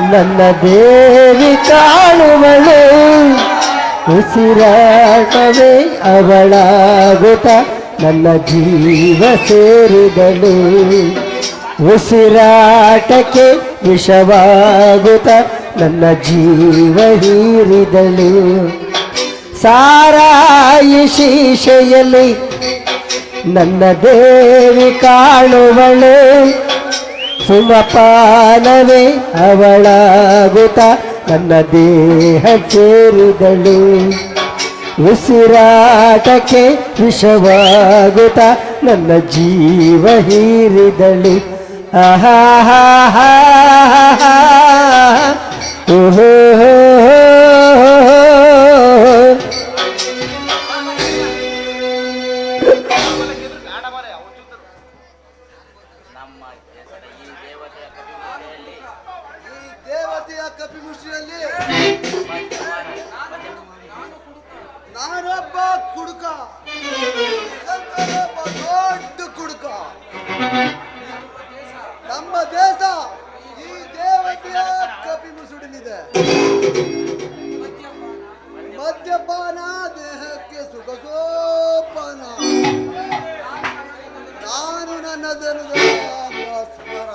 ನನ್ನ ದೇವಿ ಕಾಣುವಳು. ಉಸಿರಾಟವೇ ಅವಳಾಗುತ್ತ. ನನ್ನ ಜೀವ ಸೇರಿದಳು. ಉಸಿರಾಟಕ್ಕೆ ವಿಷವಾಗುತ್ತ. ನನ್ನ ಜೀವ ಹೀರಿದಳು. ಸಾರಾಯಿ ಶೀಶೆಯಲ್ಲಿ ನನ್ನ ದೇವಿ ಕಾಣುವಳು. ಸುಮಪಾನವೇ ಅವಳಾಗುತ್ತ ನನ್ನ ದೇಹ ಸೇರಿದಳು. ಉಸಿರಾಟಕ್ಕೆ ವಿಷವಾಗುತ್ತ ನನ್ನ ಜೀವ ಹೀರಿದಳು. ಆಹಾ ಓಹೋ. ನಮ್ಮ ಕುಡುಕ. ದೊಡ್ಡ ಕುಡುಕ. ನಮ್ಮ ದೇಶ ಈ ದೇವತೆಯ ಕಪಿಮುಸುಡಿಲಿದೆ ಮದ್ಯಪಾನ, ದೇಹಕ್ಕೆ ಸುಖ ಸೋಪಾನ ನಾನು ನನ್ನ ಸ್ವರ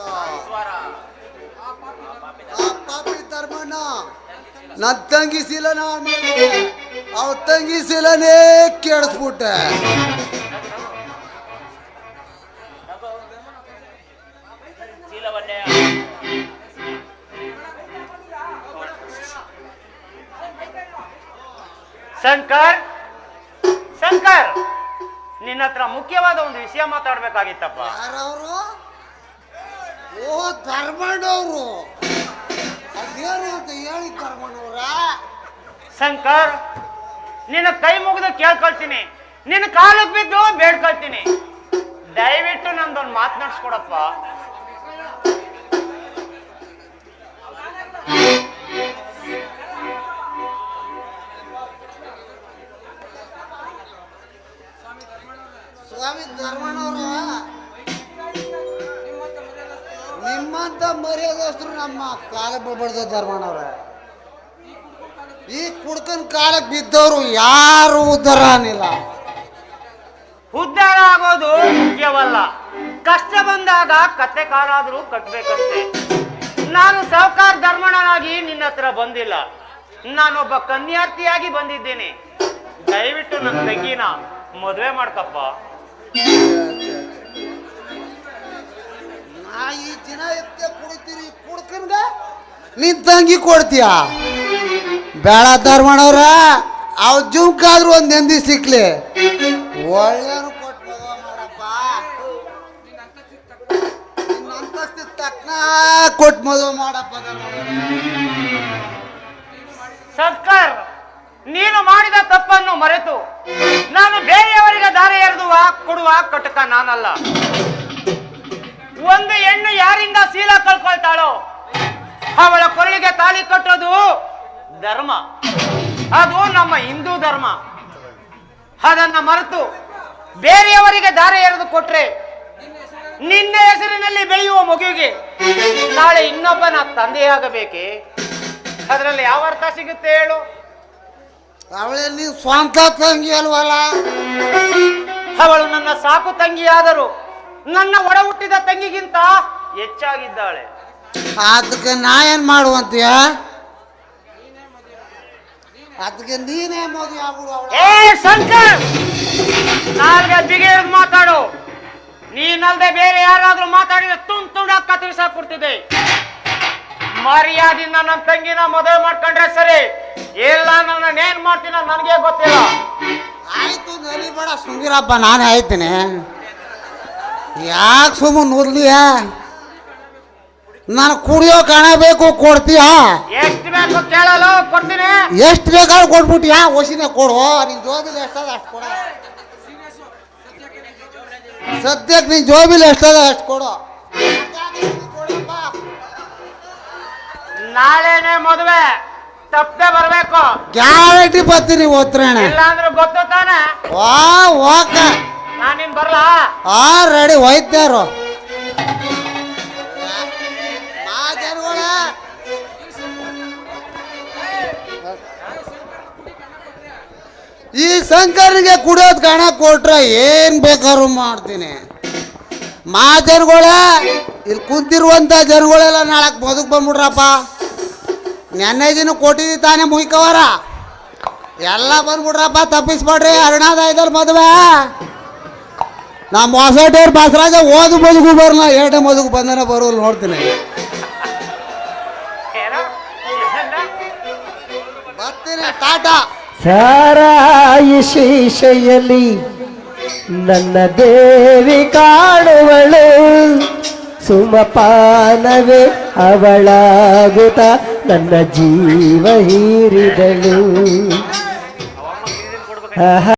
ಆ ಪಾಪಿ ಧರ್ಮನ ತಂಗಿ ಶಿಲನ ಅವ್ ತಂಗಿ ಸೀಲನೇ ಕೇಳಿಸ್ಬಿಟ್ಟ ಶಂಕರ್ ಶಂಕರ್ ನಿನ್ನ ಹತ್ರ ಮುಖ್ಯವಾದ ಒಂದು ವಿಷಯ ಮಾತಾಡ್ಬೇಕಾಗಿತ್ತಪ್ಪ. ಯಾರವರು? ಓ ಧರ್ಮಣ್ಣವ್ರು. ಅದೇನು ಅಂತ ಹೇಳಿ ಧರ್ಮಣ್ಣವ್ರ? ಶಂಕರ್ ನಿನ್ನ ಕೈ ಮುಗಿದು ಕೇಳ್ಕೊಳ್ತೀನಿ. ನಿನ್ನ ಕಾಲಕ್ಕೆ ಬಿದ್ದು ಬೇಡ್ಕೊಳ್ತೀನಿ. ದಯವಿಟ್ಟು ನಂದೊಂದು ಮಾತನಾಡ್ಸ್ಕೊಡಪ್ಪ ಸ್ವಾಮಿ ಧರ್ಮಣ್ಣವ್ರ, ನಿಮ್ಮಂತ ಮರ್ಯಾದಸ್ತರು ನಮ್ಮ ಕಾಲ ಬಡ್ದ ಧರ್ಮಣ್ಣವ್ರ. ಈ ಕುಡ್ಕನ್ ಕಾಲಕ್ಕೆ ಬಿದ್ದವರು ಯಾರು ಉದ್ಧಾರ ಅನ್ನಿಲ್ಲ ಉದ್ಧಾರ ಆಗೋದು ಮುಖ್ಯವಲ್ಲ. ಕಷ್ಟ ಬಂದಾಗ ಕತ್ತೆ ಕಾಲಾದ್ರೂ ಕಟ್ಬೇಕಂತೆ ನಾನು ಸಹಕಾರ ಧರ್ಮಣನಾಗಿ ನಿನ್ನ ಹತ್ರ ಬಂದಿಲ್ಲ. ನಾನೊಬ್ಬ ಕನ್ಯಾರ್ಥಿಯಾಗಿ ಬಂದಿದ್ದೇನೆ. ದಯವಿಟ್ಟು ನನ್ನ ತಂಗಿನ ಮದುವೆ ಮಾಡ್ಕಪ್ಪ. ನಾ ಈ ದಿನ ಎತ್ತೆ ಕುಡಿತೀರಿ ಕುಡ್ಕನ್ಗ? ನಿನ್ ತಂಗಿ ಕೊಡ್ತೀಯ? ಬೇಡ ಧರ್ಮಣ್ಣವ್ರ ಅವ್ ಜುಮ್ಕಾದ್ರೂ ಒಂದ್ ನೆಂದಿ ಸಿಕ್ಲಿ. ಒಳ್ಳೆನು ಕೊಟ್ಟು ಮದುವೆ ಮಾಡಪ್ಪ ನಿನ್ನ ಕೊಟ್ಟು ಮದುವೆ ಮಾಡಪ್ಪ ನೀನು ಮಾಡಿದ ತಪ್ಪನ್ನು ಮರೆತು. ನಾನು ಬೇರೆಯವರಿಗೆ ದಾರಿ ಎರೆದುವ, ಕೊಡುವ ಕಟಕ ನಾನಲ್ಲ. ಒಂದು ಹೆಣ್ಣು ಯಾರಿಂದ ಸೀಲ ಕಳ್ಕೊಳ್ತಾಳೋ? ಅವಳ ಕೊರಳಿಗೆ ತಾಳಿ ಕಟ್ಟೋದು ಧರ್ಮ. ಅದು ನಮ್ಮ ಹಿಂದೂ ಧರ್ಮ. ಅದನ್ನ ಮರೆತು ಬೇರೆಯವರಿಗೆ ದಾರೆ ಎರೆದು ಕೊಟ್ರೆ ನಿನ್ನ ಹೆಸರಿನಲ್ಲಿ ಬೆಳೆಯುವ ಮಗುವಿಗೆ ನಾಳೆ ಇನ್ನೊಬ್ಬನ ತಂದೆಯಾಗಬೇಕೆ? ಅದರಲ್ಲಿ ಯಾವ ಅರ್ಥ ಸಿಗುತ್ತೆ ಹೇಳು? ಅವಳೇ ನೀವು ಸ್ವಂತ ತಂಗಿ ಅಲ್ವಲ್ಲ? ಅವಳು ನನ್ನ ಸಾಕು ತಂಗಿಯಾದರೂ ನನ್ನ ಒಡ ಹುಟ್ಟಿದ ತಂಗಿಗಿಂತ ಹೆಚ್ಚಾಗಿದ್ದಾಳೆ. ಅದಕ್ಕೆ ನಾ ಏನ್ ಮಾಡುವಂತೀಯ? ಅದಕ್ಕೆ ನೀನೇ ಮೋದಿ ಆಗ್ಬಿಡು ಅವಳ ಏ ಶಂಕರ್! ನಾಲ್ಗೆ ಬಿಗಿ ಮಾತಾಡು. ನೀನಲ್ದೆ ಬೇರೆ ಯಾರಾದ್ರೂ ಮಾತಾಡಿದ್ರೆ ತುಂಡ್ ತುಂಡಾಗಿ ಕತ್ತರಿಸಾಕ್ಬಿಡ್ತಿದೆ ಮರ್ಯಾದಿಂದ ನನ್ನ ತಂಗಿನ ಮದುವೆ ಮಾಡ್ಕೊಂಡ್ರೆ ಸರಿ. ಇಲ್ಲ ನನ್ನ ಏನ್ ಮಾಡ್ತೀನ ನನಗೆ ಗೊತ್ತಿಲ್ಲ. ಆಯ್ತು ನಲಿಬೇಡ ಸುಂಗಿರಪ್ಪ ನಾನೇ ಆಯ್ತೀನಿ. ಯಾಕೆ ಸುಮ್ಮನೆ ನುರ್ಲಿಯ ನಾನು ಕುಡಿಯೋ ಕಾಣ ಬೇಕು ಕೊಡ್ತೀಯ? ಎಷ್ಟು ಬೇಕು ಕೇಳಲು ಕೊಡ್ತೀನಿ. ಎಷ್ಟು ಬೇಕಾದ್ರೂ ಕೊಟ್ಬಿಟ್ಟಿಯಾ ಒಸಿನೇ ಕೊಡು. ನಿನ್ ಜೋಬಿಲಿ ಎಷ್ಟದ ಅಷ್ಟು ಕೊಡ. ಸದ್ಯಕ್ಕೆ ನಿನ್ ಜೋಬಿಲ್ ಎಷ್ಟದ ಅಷ್ಟು ಕೊಡು. ನಾಳೆನೆ ಮದುವೆ. ತಪ್ಪದೆ ಬರ್ಬೇಕು. ಗ್ಯಾರಂಟಿ ಬರ್ತೀನಿ ಓದ್ರಣ ಇಲ್ಲಾಂದ್ರೆ ಗೊತ್ತು ತಾನೆ? ವಾ ಓಕ ನಾನಿನ್ ಬರ್ಲಾ? ಆ ರೆಡಿ ಹೋಯ್ತಾರು ಈ ಶಂಕರನಿಗೆ ಕುಡಿಯೋದು ಕಾಣ ಕೊಟ್ರೆ ಏನ್ ಬೇಕಾದ್ರೂ ಮಾಡ್ತೀನಿ. ಮಾ ಜನಗಳ, ಇಲ್ಲಿ ಕುಂತಿರುವಂತ ಜನಗಳೆಲ್ಲ ನಾಳಕ್ ಬದುಕ್ ಬಂದ್ಬಿಡ್ರಪ್ಪ ನೆನ್ನೆ ದಿನ ಕೊಟ್ಟಿದ್ದಿ ತಾನೇ ಮುಯ್ಕವರ ಎಲ್ಲ ಬಂದ್ಬಿಡ್ರಪ್ಪ ತಪ್ಪಿಸ್ಬೇಡ್ರಿ, ಅರುಣಾದಾಯದಲ್ಲಿ ಮದುವೆ. ನಮ್ಮ ಹೊಸಟೇರ್ ಬಸರಾಜ ಓದು ಬದುಕು ಬರಲ್ಲ ಏಟೆ ಮದುಕು ಬಂದನ ಬರೋಲ್ಲ ನೋಡ್ತೀನಿ? ಬರ್ತೀನಿ, ಟಾಟಾ. ಸಾರಾಯಿ ಶೀಶೆಯಲ್ಲಿ ನನ್ನ ದೇವಿ ಕಾಣುವಳು. ಸುಮಪಾನವೇ ಅವಳಾಗುತ್ತ ನನ್ನ ಜೀವ ಹೀರಿದಳು.